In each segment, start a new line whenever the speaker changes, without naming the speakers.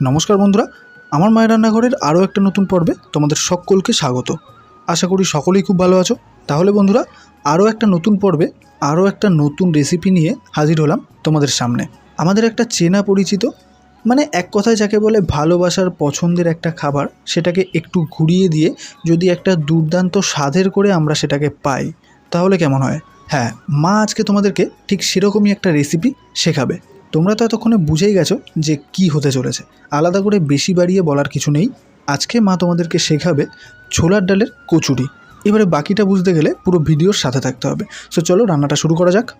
নমস্কার বন্ধুরা, আমার মায়ের রান্নাঘরের আরও একটা নতুন পর্বে তোমাদের সকলকে স্বাগত। আশা করি সকলেই খুব ভালো আছো। তাহলে বন্ধুরা, আরও একটা নতুন পর্বে, আরও একটা নতুন রেসিপি নিয়ে হাজির হলাম তোমাদের সামনে। আমাদের একটা চেনা পরিচিত মানে এক কথায় যাকে বলে ভালোবাসার পছন্দের একটা খাবার, সেটাকে একটু ঘুরিয়ে দিয়ে যদি একটা দুর্দান্ত স্বাদের করে আমরা সেটাকে পাই, তাহলে কেমন হয়? হ্যাঁ মা আজকে তোমাদেরকে ঠিক সেরকমই একটা রেসিপি শেখাবে। তোমরা তো এতক্ষণে বুঝেই গেছো যে কি হতে চলেছে। আলাদা করে বেশি বাড়িয়ে বলার কিছু নেই। আজকে মা তোমাদেরকে শেখাবে ছোলার ডালের কচুরি। এবারে বাকিটা বুঝতে গেলে পুরো ভিডিওর সাথে থাকতে হবে। সো চলো রান্নাটা শুরু করা যাক।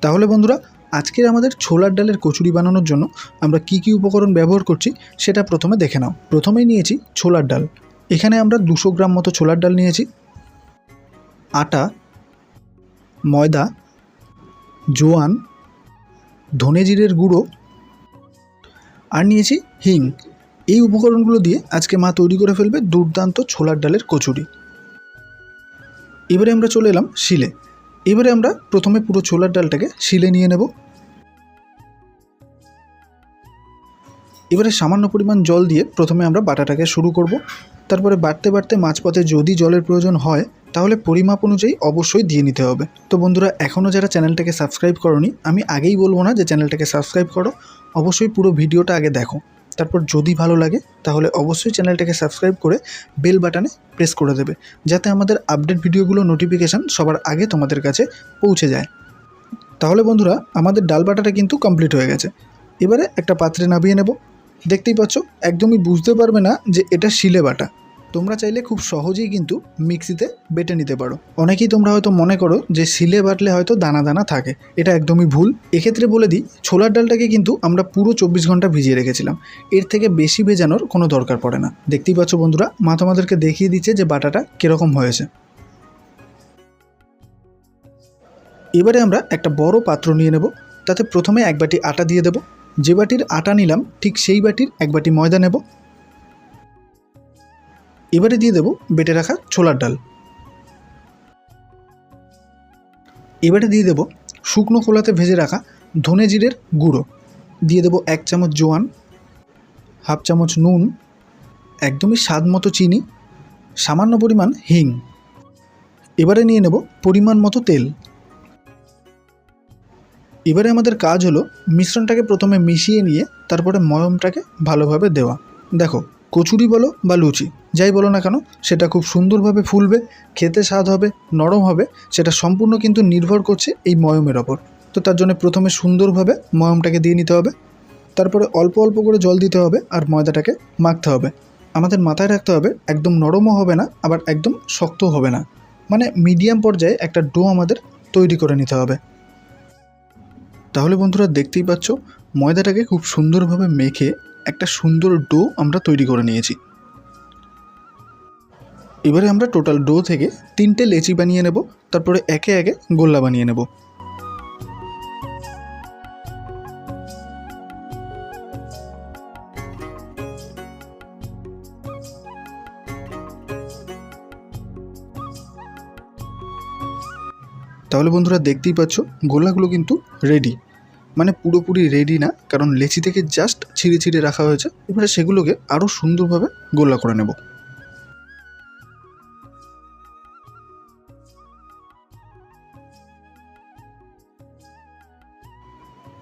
তাহলে বন্ধুরা, আজকের আমাদের ছোলার ডালের কচুরি বানানোর জন্য আমরা কি কি উপকরণ ব্যবহার করছি সেটা প্রথমে দেখে নাও। প্রথমেই নিয়েছি ছোলার ডাল। এখানে আমরা দুশো গ্রাম মতো ছোলার ডাল নিয়েছি। আটা, ময়দা, জোয়ান ধনে জিরের গুঁড়ো আর নিয়েছি হিং। এই উপকরণগুলো দিয়ে আজকে মা তৈরি করে ফেলবে দুর্দান্ত ছোলার ডালের কচুরি। এবারে আমরা চলে এলাম শিলে। এবারে আমরা প্রথমে পুরো ছোলার ডালটাকে শিলে নিয়ে নেব। এবারে সামান্য পরিমাণ জল দিয়ে প্রথমে আমরা বাটাটাকে শুরু করব। তারপরে বাড়তে বাড়তে মাঝপথে যদি জলের প্রয়োজন হয় তাহলে পরিমাপ অনুযায়ী অবশ্যই দিয়ে নিতে হবে। তো বন্ধুরা, এখনও যারা চ্যানেলটাকে সাবস্ক্রাইব করনি, আমি আগেই বলব না যে চ্যানেলটাকে সাবস্ক্রাইব করো, অবশ্যই পুরো ভিডিওটা আগে দেখো। তারপর যদি ভালো লাগে, তাহলে অবশ্যই চ্যানেলটাকে সাবস্ক্রাইব করে বেল বাটনে প্রেস করে দেবে, যাতে আমাদের আপডেট ভিডিওগুলো নোটিফিকেশান সবার আগে তোমাদের কাছে পৌঁছে যায়। তাহলে বন্ধুরা, আমাদের ডাল বাটাটা কিন্তু কমপ্লিট হয়ে গেছে। এবারে একটা পাত্রে নামিয়ে নেব। দেখতেই পাচ্ছ, একদমই বুঝতে পারবে না যে এটা শিলে বাটা। তোমরা চাইলে খুব সহজেই কিন্তু মিক্সিতে বেটে নিতে পারো। অনেকেই তোমরা হয়তো মনে করো যে শিলে বাটলে হয়তো দানা দানা থাকে, এটা একদমই ভুল। এক্ষেত্রে বলে দিই, ছোলার ডালটাকে কিন্তু আমরা পুরো চব্বিশ ঘণ্টা ভিজিয়ে রেখেছিলাম। এর থেকে বেশি ভেজানোর কোনো দরকার পড়ে না। দেখতেই পাচ্ছ বন্ধুরা, মা তোমাদেরকে দেখিয়ে দিচ্ছে যে বাটাটা কীরকম হয়েছে। এবারে আমরা একটা বড় পাত্র নিয়ে নেব। তাতে প্রথমে এক বাটি আটা দিয়ে দেব। যে বাটির আটা নিলাম, ঠিক সেই বাটির এক বাটি ময়দা নেব। এবারে দিয়ে দেব বেটে রাখা ছোলার ডাল। এবারে দিয়ে দেব শুকনো খোলাতে ভেজে রাখা ধনে জিরের গুঁড়ো। দিয়ে দেব এক চামচ জোয়ান, হাফ চামচ নুন, একদমই স্বাদ মতো চিনি, সামান্য পরিমাণ হিং। এবারে নিয়ে নেব পরিমাণ মতো তেল। এবারে আমাদের কাজ হলো মিশ্রণটাকে প্রথমে মিশিয়ে নিয়ে তারপরে ময়মটাকে ভালোভাবে দেওয়া। দেখো, কচুরি বলো বা লুচি যাই বলো না কেন, সেটা খুব সুন্দরভাবে ফুলবে, খেতে স্বাদ হবে, নরম হবে, সেটা সম্পূর্ণ কিন্তু নির্ভর করছে এই ময়মের ওপর। তো তার জন্য প্রথমে সুন্দরভাবে ময়মটাকে দিয়ে নিতে হবে, তারপরে অল্প অল্প করে জল দিতে হবে আর ময়দাটাকে মাখতে হবে। আমাদের মাথায় রাখতে হবে, একদম নরমও হবে না, আবার একদম শক্তও হবে না। মানে মিডিয়াম পর্যায়ে একটা ডো আমাদের তৈরি করে নিতে হবে। তাহলে বন্ধুরা দেখতেই পাচ্ছ, ময়দাটাকে খুব সুন্দরভাবে মেখে একটা সুন্দর ডো আমরা তৈরি করে নিয়েছি। এবারে আমরা টোটাল ডো থেকে তিনটে লেচি বানিয়ে নেব, তারপরে একে একে গোল্লা বানিয়ে নেব। তাহলে বন্ধুরা দেখতেই পাচ্ছ, গোল্লাগুলো কিন্তু রেডি মানে পুরোপুরি রেডি না, কারণ লেচি থেকে জাস্ট ছিঁড়ে ছিঁড়ে রাখা হয়েছে। এবারে সেগুলোকে আরও সুন্দরভাবে গোল্লা করে নেব।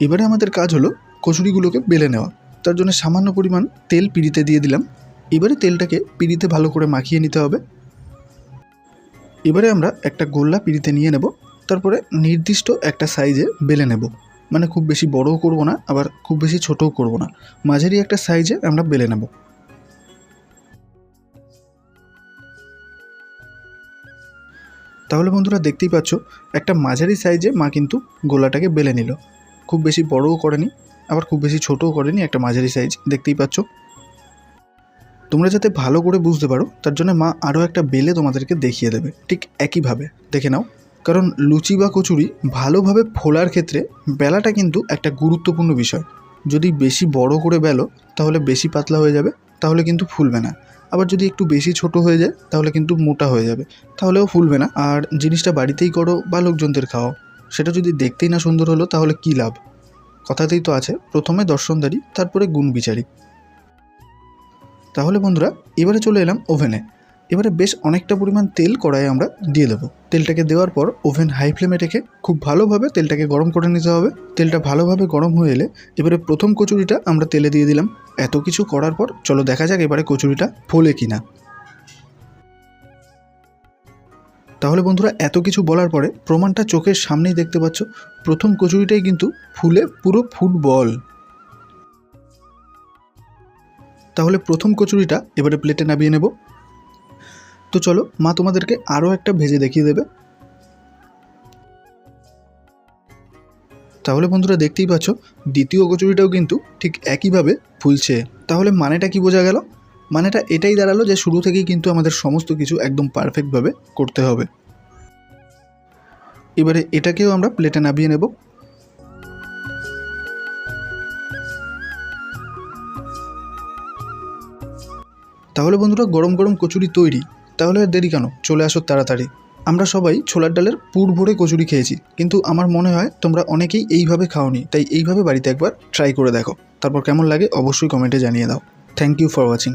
এবারে আমাদের কাজ হলো কচুরিগুলোকে বেলে নেওয়া। তার জন্য সামান্য পরিমাণ তেল পিড়িতে দিয়ে দিলাম। এবারে তেলটাকে পিড়িতে ভালো করে মাখিয়ে নিতে হবে। এবারে আমরা একটা গোল্লা পিড়িতে নিয়ে নেব। তারপরে নির্দিষ্ট একটা সাইজে বেলে নেব। মানে খুব বেশি বড়ও করব না, আবার খুব বেশি ছোটও করব না। মাঝারি একটা সাইজে আমরা বেলে নেব। তাহলে বন্ধুরা দেখতেই পাচ্ছ, একটা মাঝারি সাইজে মা কিন্তু গোলাটাকে বেলে নিল। খুব বেশি বড়ও করেনি, আবার খুব বেশি ছোটও করেনি একটা মাঝারি সাইজ দেখতেই পাচ্ছ। তোমরা যাতে ভালো করে বুঝতে পারো, তার জন্য মা আরও একটা বেলে তোমাদেরকে দেখিয়ে দেবে, ঠিক একইভাবে, দেখে নাও। কারণ লুচি বা কচুরি ভালোভাবে ফোলার ক্ষেত্রে বেলাটা কিন্তু একটা গুরুত্বপূর্ণ বিষয়। যদি বেশি বড় করে বেলো, তাহলে বেশি পাতলা হয়ে যাবে, তাহলে কিন্তু ফুলবে না। আবার যদি একটু বেশি ছোট হয়ে যায়, তাহলে কিন্তু মোটা হয়ে যাবে, তাহলেও ফুলবে না। আর জিনিসটা বাড়িতেই করো বা লোকজনদের খাওয়াও। সেটা যদি দেখতেই না সুন্দর হলো, তাহলে কী লাভ? কথাতেই তো আছে, প্রথমে দর্শনদারি তারপরে গুণ বিচারি তাহলে বন্ধুরা, এবারে চলে এলাম ওভেনে। এবারে বেশ অনেকটা পরিমাণ তেল কড়াইয়ে আমরা দিয়ে দেবো। তেলটাকে দেওয়ার পর ওভেন হাই ফ্লেমে রেখে খুব ভালোভাবে তেলটাকে গরম করে নিতে হবে। তেলটা ভালোভাবে গরম হয়ে এলে এবারে প্রথম কচুরিটা আমরা তেলে দিয়ে দিলাম। এত কিছু করার পর, চলো দেখা যাক এবারে কচুরিটা ফোলে কিনা। তাহলে বন্ধুরা এত কিছু বলার পরে প্রমাণটা চোখের সামনেই দেখতে পাচ্ছ। প্রথম কচুরিটাই কিন্তু ফুলে পুরো ফুটবল। তাহলে প্রথম কচুরিটা এবারে প্লেটে নামিয়ে নেব। তো চলো, মা তোমাদেরকে আরও একটা ভেজে দেখিয়ে দেবে। তাহলে বন্ধুরা দেখতেই পাচ্ছ, দ্বিতীয় কচুরিটাও কিন্তু ঠিক একইভাবে ফুলছে। তাহলে মানেটা কি বোঝা গেল? মানেটা এটাই দাঁড়াল যে শুরু থেকেই কিন্তু আমাদের সমস্ত কিছু একদম পারফেক্টভাবে করতে হবে। এবারে এটাকেও আমরা প্লেটে নামিয়ে নেব। তাহলে বন্ধুরা গরম গরম কচুরি তৈরি। তাহলে আর দেরি কেন? চলে আসো তাড়াতাড়ি। আমরা সবাই ছোলার ডালের পুর ভরে কচুরি খেয়েছি, কিন্তু আমার মনে হয় তোমরা অনেকেই এইভাবে খাওনি, তাই এইভাবে বাড়িতে একবার ট্রাই করে দেখো। তারপর কেমন লাগে অবশ্যই কমেন্টে জানিয়ে দাও। Thank you for watching